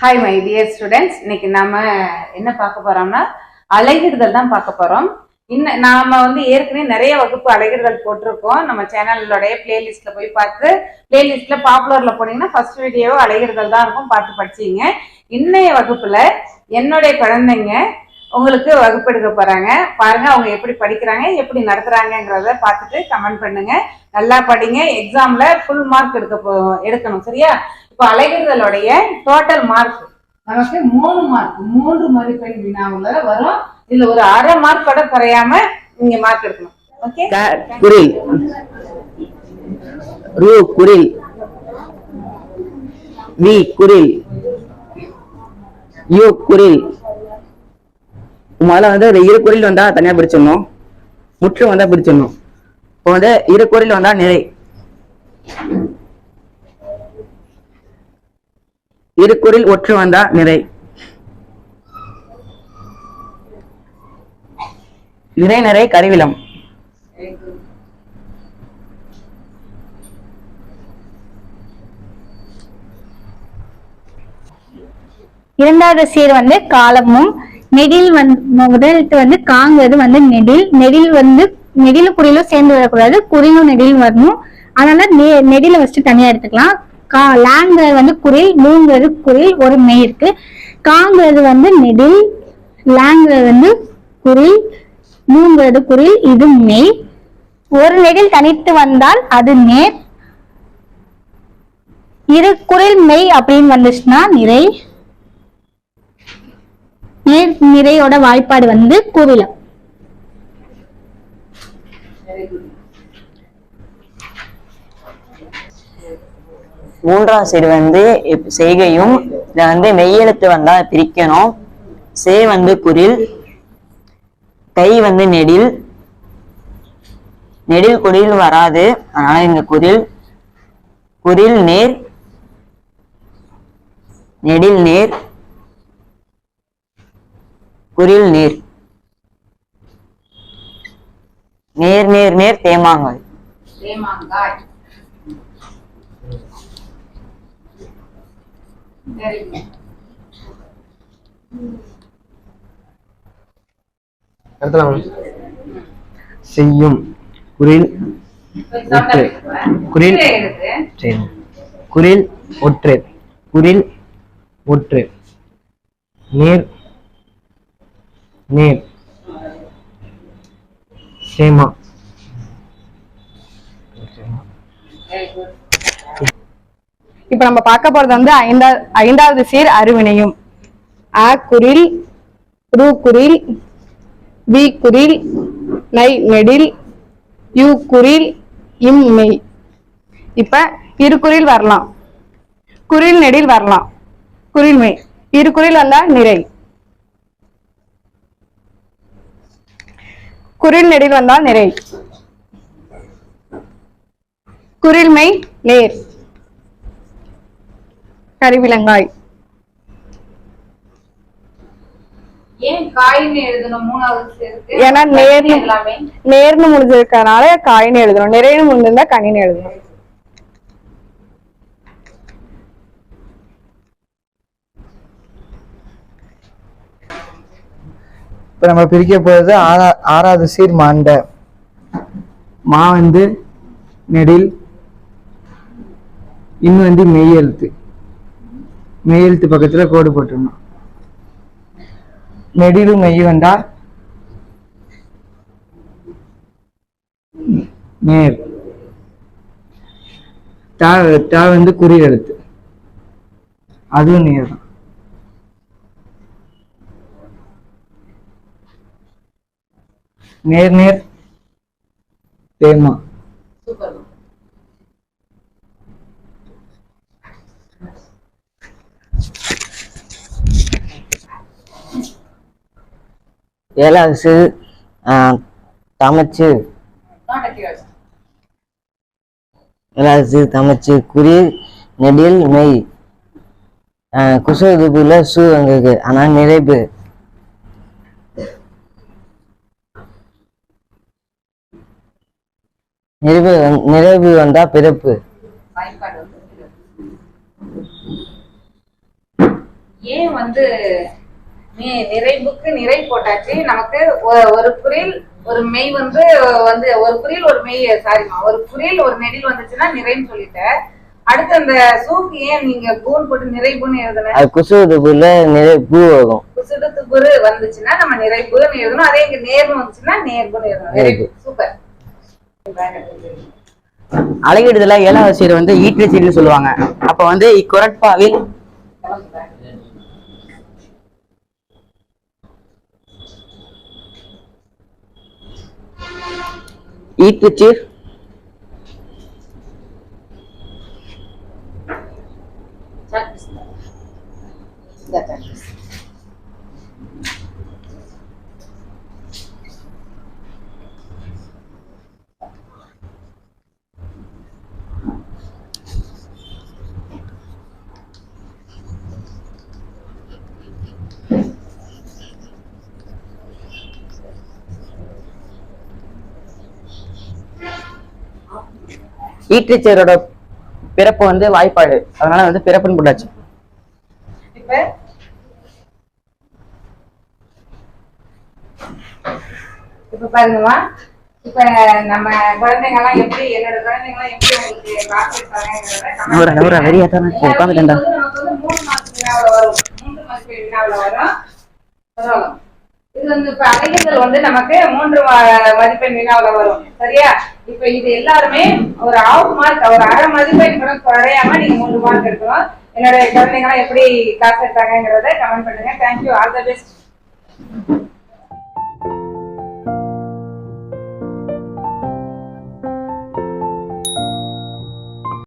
Hi my dear students இன்னைக்கு நாம என்ன பார்க்க போறோம்னா அலைகிடுதல் தான் பார்க்க போறோம். இன்னும் நாம வந்து ஏற்கனவே நிறைய வகுப்பு அலைகிடுதல் போட்டிருக்கோம். நம்ம சேனலோடைய பிளேலிஸ்ட்ல போய் பார்த்து பிளேலிஸ்ட்ல பாப்புலர்ல போனீங்கன்னா ஃபர்ஸ்ட் வீடியோ அலைகிடுதல் தான் இருக்கும். பார்த்து படிச்சீங்க. இன்னைய வகுப்புல என்னுடைய குழந்தைங்க உங்களுக்கு வகுப்பு எடுக்க போறாங்க. பாருங்க அவங்க எப்படி படிக்கிறாங்க எப்படி நடத்துறாங்கிறத பார்த்துட்டு கமெண்ட் பண்ணுங்க. நல்லா படிங்க. எக்ஸாம்ல ஃபுல் மார்க் எடுக்க போ எடுக்கணும். சரியா? இப்போ அலைகிறதலுடைய டோட்டல் மார்க் நமக்கு மூணு மார்க் மூன்று மதிப்பெண் வினாவுல வரும். இதுல ஒரு அரை மார்க் கூட குறையாம நீங்க மார்க் எடுக்கணும். ஓகே க குரில். ரு குரில். வி குரில். யு குரில். முதல்ல வந்து இரு குரில் வந்தா தனியா பிரிச்சிடணும். முற்று வந்தா பிரிச்சிடணும். இப்போ வந்து இரு குரில் வந்தா நிறை. இரு ஒற்று வந்தா நிறை. நிறை நிறை கருவிலம். இரண்டாவது சீர் வந்து காலமும் நெடில் வந்து முதலத்து வந்து காங்கிறது வந்து நெடில். நெடில் வந்து நெடிலும் குறிலும் சேர்ந்து வரக்கூடாது குறிலும் நெடிலும் வரணும். அதனால நெ- நெடில வச்சு தனியா எடுத்துக்கலாம். கா லாங்கிறது வந்து குரில் மூங்கிறது குரில் ஒரு மெய் இருக்கு. காங்கிறது வந்து நெடில் லாங்கிறது வந்து குரில் மூங்கிறது குரில் இது மெய். ஒரு நெடில் தனித்து வந்தால் அது நேர். இரு குரில் மெய் அப்படின்னு வந்துச்சுன்னா நிறை. நேர் நிறையோட வாய்ப்பாடு வந்து குவிலம். மூன்றாம் சைடு வந்து செய்கையும் இதை வந்து மெய்யெழுத்து வந்தா பிரிக்கணும். சே வந்து குரில் கை வந்து நெடில். நெடில் குரில் வராது அதனால இங்க குரில். குரில் நேர் நெடில் நேர் குரில் நேர். நேர் நேர் நேர் தேமாங்காய் தேமாங்காய். செய்யும். குரில் ஒற்று. குரில். சரி குரில் ஒற்று. குரில் ஒற்று. நேர். நேர். சேமா. இப்ப நம்ம பார்க்க போறது வந்து ஐந்தா ஐந்தாவது சீர் அருவினையும். அ குரில் ரு குரில் வி குரில் நை நெடில் யு குரில் இம் மெய். இப்ப இரு வரலாம். குரில் நெடில் வரலாம். குரில் மெய். இரு குரில் வந்தா நிறை. குரில் நெடில் வந்தா நிறை. குரில் மெய் நேர். கரிவிலங்காய். ஏன் காயின்னு எழுதணும்? மூணாவது சேர்த்து ஏன்னா நேர்னு முடிஞ்சிருக்கனால காயின்னு எழுதணும். நிறைய முடிஞ்சிருந்தா கனின்னு எழுதணும். இப்போ நம்ம பிரிக்க போகிறது ஆறா ஆறாவது சீர் மாண்ட மா வந்து நெடில் இன்னும் வந்து மெய் எழுத்து. மெய் பக்கத்துல கோடு போட்டுடணும். நெடிலும் மெய் வந்தா நேர் டா டா வந்து குறி எழுத்து. அதுவும் நேர் தான். நேர் நேர். தேமா சூப்பர் ஏலாசு தமிச்சு. ஏலாசு கீழே தமிச்சு குறி நெடில் மெய். குசதுப்புல சு அங்க இருக்கு ஆனா நிறைவு நிறைவு வந்- நிறைவு வந்தா பிறப்பு. ஏன் வந்து நிறைவுக்கு நிறை போட்டாச்சு. நமக்கு ஒரு குறில் ஒரு மெய் வந்து வந்து ஒரு குறில் ஒரு மெய் சாரிமா ஒரு குறில் ஒரு நெடில் வந்துச்சுன்னா நிறைன்னு சொல்லிட்டேன் அடுத்து அந்த சூக்கு ஏன் நீங்க பூன் போட்டு நிறைவுன்னு எழுதல அது நிறைய பூ வரும். குசுடுத்து குரு வந்துச்சுன்னா நம்ம நிறைவுன்னு எழுதணும். அதே இங்க நேர்னு வந்துச்சுன்னா நேர்புன்னு எழுதணும். சூப்பர் அழகிடுதல ஏழாவது சீர் வந்து ஈட்டு சீர்னு சொல்லுவாங்க. அப்ப வந்து இக்குரட்பாவில் eat the chief ஈட்டுச்சீரோட பிறப்பு வந்து வாய்ப்பாடு. அதனால வந்து பிறப்புன்னு போட்டாச்சு. இப்ப பாருங்கம்மா. இப்ப நம்ம எப்படி என்னோட எப்படி உங்களுக்கு மூணு வினாவுல வரும். மூன்று மார்க் வினாவுல வரும். பரவாயில்ல. இது வந்து இப்ப அழகியல் வந்து நமக்கு மூன்று மதிப்பெண் வினாவுல வரும். சரியா? இப்ப இது எல்லாருமே ஒரு ஆஃப் மார்க் ஒரு அரை மதிப்பெண் கூட குறையாம நீங்க மூன்று மார்க் எடுக்கணும் என்னோட குழந்தைங்க எல்லாம் எப்படி கிளாஸ் எடுத்தாங்கிறத கமெண்ட் பண்ணுங்க. Thank you all the best